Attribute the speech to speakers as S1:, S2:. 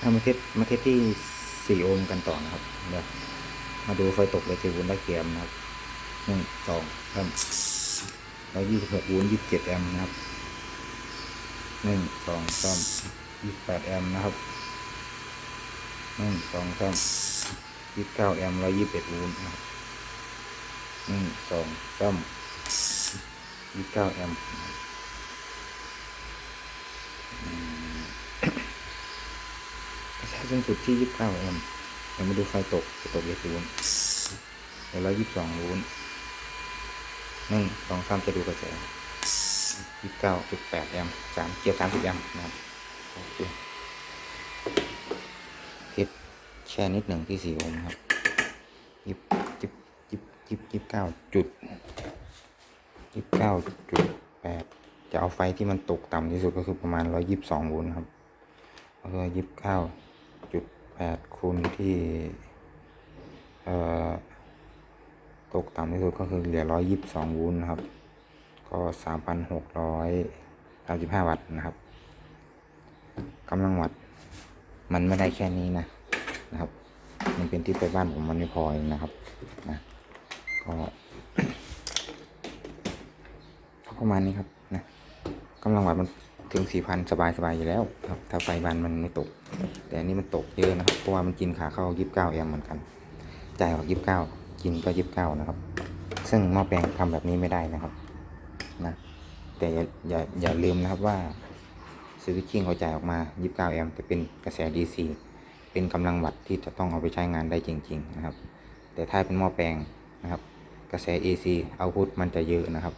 S1: เอามาเทสมาเทสที่สี่โอห์มกันต่อนะครับเดี๋ยวมาดูไฟตกเลยเทวุนและเกียมนะครับหนึ่งสองสามร้อยยี่สิบหกวูลยี่สิบเจ็ดแอมป์นะครับหนึ่งสองสามยี่สิบแปดแอมป์นะครับหนึ่งสองสามยี่สิบเก้าแอมป์ร้อยยี่สิบเอ็ดวูลนะครับหนึ่งสองสามยี่สิบเก้าแอมป์นะครับอืม ใช้ สูงสุดที่ยี่สิบเก้าแอมป์เดี๋ยวมาดูไฟตกจะตกกี่วูลเดี๋ยวร้อยยี่สิบสองวูลหนึ่งสองสามจะดูกระแสยี่สิบเก้าจุดแปดแอมป์สามเกียร์สามสิบแอมป์นะครับโอเคเทสแช่นิดหนึ่งที่สี่โอห์มครับยี่สิบยิบยิบยิบเก้าจุดยี่สิบเก้าจุดแปดจะเอาไฟที่มันตกต่ำที่สุดก็คือประมาณร้อยยี่สิบสองโวลต์ครับก็คือยี่สิบเก้า จุดแปดคูณที่ตกต่ำที่สุดก็คือเหลือร้อยยี่สิบสองวูลต์นะครับ ก็สามพันหกร้อยสามสิบห้าวัตต์นะครับกำลังวัตต์มันไม่ได้แค่นี้นะนะครับ มันเป็นที่ไปบ้านผมมันไม่พอเองนะครับนะก็ก็ประมาณนี้ครับนะกำลังวัตต์มัน ถึงสี่พันสบายสบายอยู่แล้วครับ ถ้าไฟบ้านมันไม่ตก แต่อันนี้มันตกเยอะนะครับเพราะว่ามันกินขาเข้ายี่สิบเก้าแอมป์เหมือนกันจ่ายออกยี่สิบเก้ากินก็ยี่สิบเก้านะครับ ซึ่งหม้อแปลงทำแบบนี้ไม่ได้นะครับนะแต่อย่าอย่าอย่าลืมนะครับว่าสวิตชิ่งเขาจ่ายออกมา29แอมป์จะเป็นกระแส DC เป็นกำลังวัตต์ที่จะต้องเอาไปใช้งานได้จริง ๆ นะครับ แต่ถ้าเป็นหม้อแปลงนะครับ กระแส AC เอาพุทมันจะเยอะนะครับ